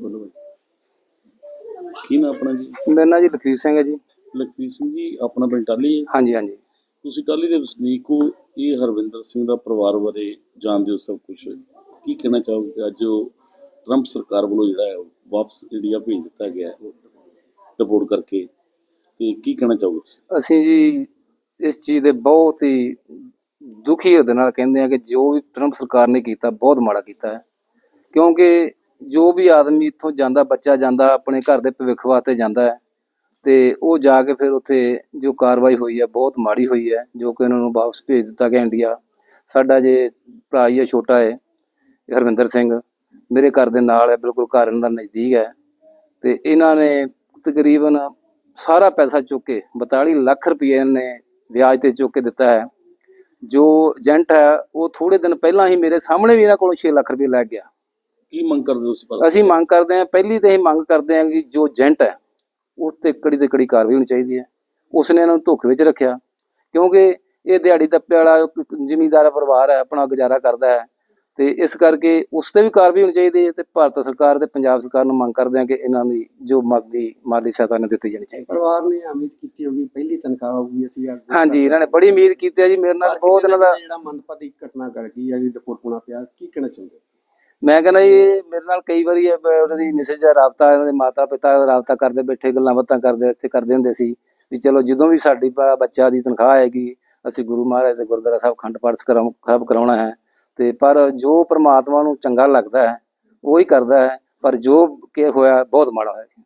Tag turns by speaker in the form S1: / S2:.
S1: ਬੋਲੋ ਬਾਈ ਕੀ ਨਾ ਆਪਣਾ ਜੀ?
S2: ਮੇਰਾ ਨਾਂ ਜੀ ਲਖਵੀਰ ਸਿੰਘ ਹੈ ਜੀ।
S1: ਲਖਵੀਰ ਸਿੰਘ ਜੀ ਆਪਣਾ ਪਿੰਡ ਟਾਹਲੀ ਹੈ?
S2: ਹਾਂਜੀ ਹਾਂਜੀ।
S1: ਤੁਸੀਂ ਟਾਹਲੀ ਦੇ ਵਸਨੀਕ ਹੋ ਇਹ ਹਰਵਿੰਦਰ ਸਿੰਘ ਦਾ ਪਰਿਵਾਰ ਬਾਰੇ ਜਾਣਦੇ ਹੋ ਸਭ ਕੁਝ ਕੀ ਕਹਿਣਾ ਚਾਹੋਗੇ ਅੱਜ ਉਹ ਟਰੰਪ ਸਰਕਾਰ ਵੱਲੋਂ ਜਿਹੜਾ ਹੈ ਵਾਪਸ ਇੰਡੀਆ ਭੇਜ ਦਿੱਤਾ ਗਿਆ ਹੈ ਰਿਪੋਰਟ ਕਰਕੇ। ਤੇ ਕੀ ਕਹਿਣਾ ਚਾਹੋਗੇ?
S2: ਅਸੀਂ ਜੀ ਇਸ ਚੀਜ਼ ਦੇ ਬਹੁਤ ਹੀ ਦੁਖੀ ਹਿਰਦੇ ਨਾਲ ਕਹਿੰਦੇ ਆ ਕਿ ਜੋ ਵੀ ਟਰੰਪ ਸਰਕਾਰ ਨੇ ਕੀਤਾ ਬਹੁਤ ਮਾੜਾ ਕੀਤਾ ਹੈ। ਕਿਉਂਕਿ ਜੋ ਵੀ ਆਦਮੀ ਇੱਥੋਂ ਜਾਂਦਾ, ਬੱਚਾ ਜਾਂਦਾ, ਆਪਣੇ ਘਰ ਦੇ ਭਵਿੱਖ ਵਾਸਤੇ ਜਾਂਦਾ ਹੈ, ਤੇ ਉਹ ਜਾ ਕੇ ਫਿਰ ਉੱਥੇ ਜੋ ਕਾਰਵਾਈ ਹੋਈ ਹੈ, ਬਹੁਤ ਮਾੜੀ ਹੋਈ ਹੈ, ਜੋ ਕਿ ਉਹਨਾਂ ਨੂੰ ਵਾਪਸ ਭੇਜ ਦਿੱਤਾ ਗਿਆ ਇੰਡੀਆ। ਸਾਡਾ ਜੇ ਭਰਾ ਹੀ ਹੈ, ਛੋਟਾ ਹੈ ਹਰਵਿੰਦਰ ਸਿੰਘ, ਮੇਰੇ ਘਰ ਦੇ ਨਾਲ ਹੈ, ਬਿਲਕੁਲ ਘਰ ਇਹਨਾਂ ਦਾ ਨਜ਼ਦੀਕ ਹੈ, ਤੇ ਇਹਨਾਂ ਨੇ ਤਕਰੀਬਨ ਸਾਰਾ ਪੈਸਾ ਚੁੱਕ ਕੇ 42 ਲੱਖ ਰੁਪਏ ਨੇ ਵਿਆਜ ਤੇ ਚੁੱਕ ਕੇ ਦਿੱਤਾ ਹੈ। ਜੋ ਏਜੰਟ ਹੈ, ਉਹ ਥੋੜੇ ਦਿਨ ਪਹਿਲਾਂ ਹੀ ਮੇਰੇ ਸਾਹਮਣੇ ਵੀ ਇਹਨਾਂ ਕੋਲੋਂ 6 ਲੱਖ ਰੁਪਏ ਲੈ ਗਿਆ।
S1: ਕੀ ਮੰਗ ਕਰਦੇ ਹੋ ਤੁਸੀਂ
S2: ਅਸੀਂ ਮੰਗ ਕਰਦੇ ਹਾਂ ਪਹਿਲੀ ਤੇ ਇਹ ਮੰਗ ਕਰਦੇ ਹਾਂ ਕਿ ਜੋ ਏਜੰਟ ਹੈ ਉਸ ਤੇ ਕੜੀ ਤੇ ਕੜੀ ਕਾਰਵਾਈ ਹੋਣੀ ਚਾਹੀਦੀ ਹੈ। ਉਸਨੇ ਇਹਨਾਂ ਨੂੰ ਧੋਖੇ ਵਿੱਚ ਰੱਖਿਆ ਕਿਉਂਕਿ ਇਹ ਦਿਹਾੜੀ ਦੱਪੇ ਵਾਲਾ ਜ਼ਿਮੀਂਦਾਰ ਪਰਿਵਾਰ ਹੈ ਆਪਣਾ ਗੁਜ਼ਾਰਾ ਕਰਦਾ ਹੈ ਤੇ ਇਸ ਕਰਕੇ ਉਸ ਤੇ ਵੀ ਕਾਰਵਾਈ ਹੋਣੀ ਚਾਹੀਦੀ ਹੈ ਤੇ ਭਾਰਤ ਸਰਕਾਰ ਤੇ ਪੰਜਾਬ ਸਰਕਾਰ ਨੂੰ ਮੰਗ ਕਰਦੇ ਹਾਂ ਕਿ ਇਹਨਾਂ ਦੀ ਜੋ ਮਾਲੀ ਮਾਲੀ ਸਹਾਇਤਾ ਨੇ ਦਿੱਤੀ ਜਾਣੀ ਚਾਹੀਦੀ ਹੈ।
S3: ਪਰਿਵਾਰ ਨੇ ਉਮੀਦ ਕੀਤੀ ਹੋਗੀ ਪਹਿਲੀ ਤਨਖਾਹ ਹੋਊਗੀ ਅਸੀਂ ਅੱਗੇ
S2: ਹਾਂਜੀ ਇਹਨਾਂ ਨੇ ਬੜੀ ਉਮੀਦ ਕੀਤੀ ਹੈ ਜੀ ਮੇਰੇ ਨਾਲ ਬਹੁਤ ਇਹਨਾਂ ਦਾ
S3: ਜਿਹੜਾ ਮੰਦਪਾਤੀ ਘਟਨਾ ਕਰ ਗਈ ਹੈ ਜੀ ਰਿਪੋਰਟ ਹੋਣਾ ਪਿਆ ਕੀ ਕਹਿਣਾ ਚਾਹੁੰਦੇ
S2: ਮੈਂ ਕਹਿੰਦਾ ਜੀ, ਮੇਰੇ ਨਾਲ ਕਈ ਵਾਰੀ ਉਹਨਾਂ ਦੀ ਮੈਸੇਜ ਦਾ ਰਾਬਤਾ ਇਹਨਾਂ ਦੇ ਮਾਤਾ ਪਿਤਾ ਦਾ ਰਾਬਤਾ ਕਰਦੇ ਬੈਠੇ, ਗੱਲਾਂ ਬਾਤਾਂ ਕਰਦੇ, ਇੱਥੇ ਕਰਦੇ ਹੁੰਦੇ ਸੀ ਵੀ ਚਲੋ ਜਦੋਂ ਵੀ ਸਾਡੀ ਬ- ਬੱਚਾ ਦੀ ਤਨਖਾਹ ਆਏਗੀ, ਅਸੀਂ ਗੁਰੂ ਮਹਾਰਾਜ ਦੇ ਗੁਰਦੁਆਰਾ ਸਾਹਿਬ ਖੰਡ ਪਾਠ ਕਰਾਉ, ਸਾਹਿਬ ਕਰਾਉਣਾ ਹੈ। ਤੇ ਪਰ ਜੋ ਪ੍ਰਮਾਤਮਾ ਨੂੰ ਚੰਗਾ ਲੱਗਦਾ ਹੈ, ਉਹ ਹੀ ਕਰਦਾ ਹੈ, ਪਰ ਜੋ ਕਿ ਹੋਇਆ, ਬਹੁਤ ਮਾੜਾ ਹੋਇਆ।